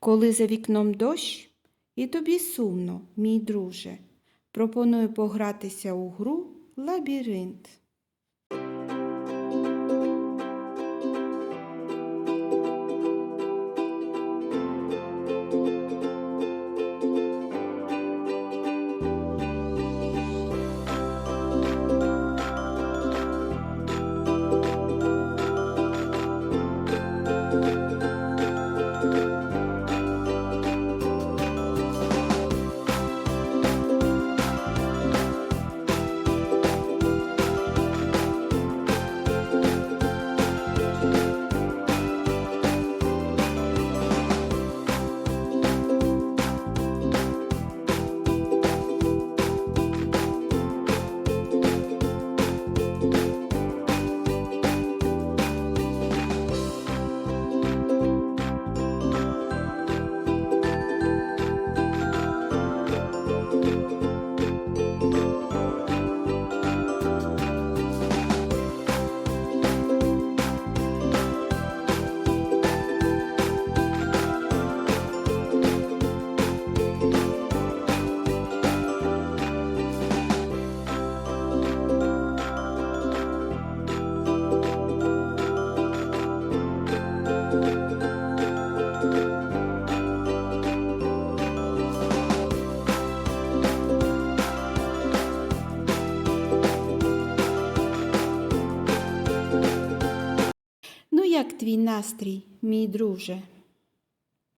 Коли за вікном дощ, і тобі сумно, мій друже, пропоную погратися у гру Лабіринт. як твій настрій, мій друже?